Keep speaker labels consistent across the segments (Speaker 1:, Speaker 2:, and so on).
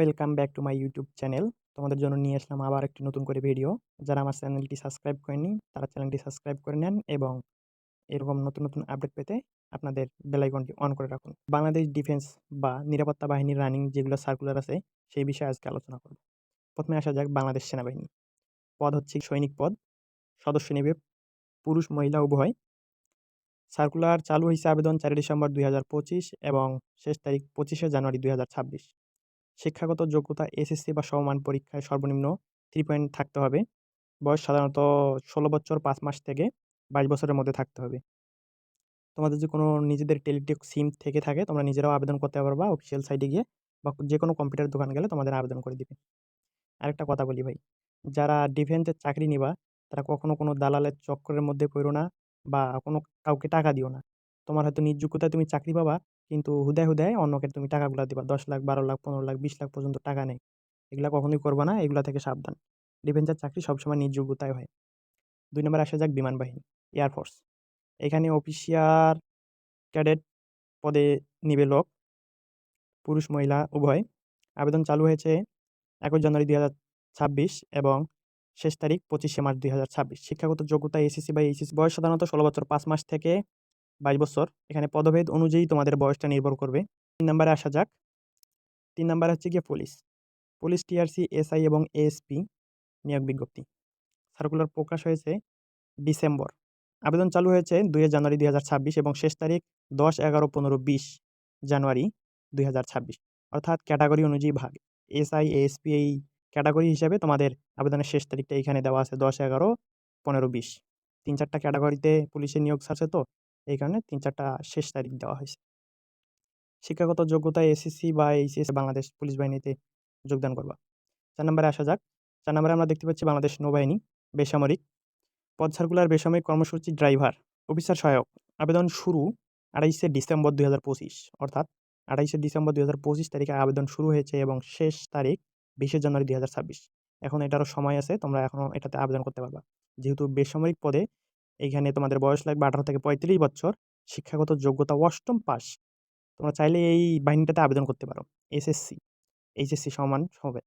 Speaker 1: Welcome back to my YouTube channel তোমাদের জন্য নিয়ে আসলাম আবার একটি নতুন করে ভিডিও যারা আমার চ্যানেলটি সাবস্ক্রাইব করেনি তারা চ্যানেলটি সাবস্ক্রাইব করে নেন এবং এরকম নতুন নতুন আপডেট পেতে আপনাদের বেলাইকনটি অন করে রাখুন। বাংলাদেশ ডিফেন্স বা নিরাপত্তা বাহিনীর রানিং যেগুলো সার্কুলার আছে, সেই বিষয়ে আজকে আলোচনা করব। প্রথমে আসা যাক বাংলাদেশ সেনাবাহিনী। পদ হচ্ছে সৈনিক পদ। সদস্য নেবে পুরুষ, মহিলা, উভয়। সার্কুলার চালু হয়েছে আবেদন চারই ডিসেম্বর দুই হাজার পঁচিশ এবং শেষ তারিখ পঁচিশে জানুয়ারি দুই হাজার ছাব্বিশ। শিক্ষাগত যোগ্যতা, এসএসসি বা সমমান পরীক্ষায় সর্বনিম্ন থ্রি পয়েন্ট থাকতে হবে। বয়স সাধারণত ষোলো বছর পাঁচ মাস থেকে বাইশ বছরের মধ্যে থাকতে হবে। তোমাদের যে কোনো নিজেদের টেলিটেক সিম থেকে থাকে, তোমরা নিজেরাও আবেদন করতে পারো পারবা অফিসিয়াল সাইটে গিয়ে বা যে কোনো কম্পিউটার দোকান গেলে তোমাদের আবেদন করে দিবে। আরেকটা কথা বলি ভাই, যারা ডিফেন্সের চাকরি নিবা, তারা কখনো কোনো দালালের চক্করের মধ্যে পড়ো না বা কোনো কাউকে টাকা দিও না। তোমার হয়তো নিজ তুমি চাকরি পাবা কিন্তু হুদায় হুদায় অন্যকে তুমি টাকাগুলো দিবা। দশ লাখ, বারো লাখ, পনেরো লাখ, বিশ লাখ পর্যন্ত টাকা নেই। এগুলো কখনোই করবা না, এগুলো থেকে সাবধান। ডিফেন্সের চাকরি সবসময় নিজ যোগ্যতায় হয়। দুই নম্বর আসা যাক বিমান বাহিনী এয়ারফোর্স এখানে অফিসিয়ার ক্যাডেট পদে নিবে লোক, পুরুষ, মহিলা, উভয়। আবেদন চালু হয়েছে একুশ জানুয়ারি দুই হাজার ছাব্বিশ এবং শেষ তারিখ পঁচিশে মার্চ দুই হাজার ছাব্বিশ। শিক্ষাগত যোগ্যতা এসএসসি বা এইচএসসি বয়স সাধারণত ষোলো বছর, পাঁচ মাস থেকে বাইশ বছর। এখানে পদভেদ অনুযায়ী তোমাদের বয়সটা নির্ভর করবে। তিন নম্বরে আসা যাক। তিন নম্বর হচ্ছে গিয়ে পুলিশ। পুলিশ, টিআরসি, এসআই এবং এএসপি নিয়োগ বিজ্ঞপ্তি। সার্কুলার প্রকাশ হয়েছে ডিসেম্বর। আবেদন চালু হয়েছে দুই জানুয়ারি দুই হাজার ছাব্বিশ এবং শেষ তারিখ দশ এগারো পনেরো বিশ জানুয়ারি দুই হাজার ছাব্বিশ। অর্থাৎ ক্যাটাগরি অনুযায়ী ভাগ। এসআই, এএসপি এই ক্যাটাগরি হিসাবে তোমাদের আবেদনের শেষ তারিখটা এখানে দেওয়া আছে দশ এগারো পনেরো বিশ। তিন চারটা ক্যাটাগরিতে পুলিশের নিয়োগ ছাড়ছে তো? এই কারণে তিন চারটা শেষ তারিখ দেওয়া হয়েছে। শিক্ষাগত যোগ্যতা এসএসসি বা এইচএস বাংলাদেশ পুলিশ বাহিনীতে যোগদান করবা। চার নম্বরে আসা যাক। চার নম্বরে আমরা দেখতে পাচ্ছি বাংলাদেশ নৌবাহিনী, বেসামরিক। পদ সার্কুলার বেসামরিক কর্মসূচি ড্রাইভার, অফিসার সহায়ক। আবেদন শুরু আড়াইশে ডিসেম্বর দুই হাজার পঁচিশ, অর্থাৎ আড়াইশে ডিসেম্বর দুই হাজার পঁচিশ তারিখে আবেদন শুরু হয়েছে এবং শেষ তারিখ বিশে জানুয়ারি দুই হাজার ছাব্বিশ। এখন এটারও সময় আছে, তোমরা এখনও এটাতে আবেদন করতে পারবা। যেহেতু বেসামরিক পদে এইখানে তোমাদের বয়স লাগবে আঠারো থেকে পঁয়ত্রিশ বছর। শিক্ষাগত যোগ্যতা অষ্টম পাস তোমরা চাইলে এই বাহিনীটাতে আবেদন করতে পারো, এসএসসি। এইচএসসি সমান হবে।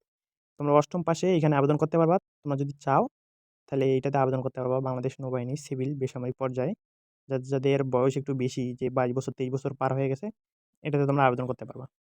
Speaker 1: তোমরা অষ্টম পাশে এখানে আবেদন করতে পারবা। তোমরা যদি চাও, তাহলে এইটাতে আবেদন করতে পারবা বাংলাদেশ নৌবাহিনী সিভিল বেসামরিক পর্যায়ে। যাদের বয়স একটু বেশি, যে বাইশ বছর, তেইশ বছর পার হয়ে গেছে, এটাতে তোমরা আবেদন করতে পারবা।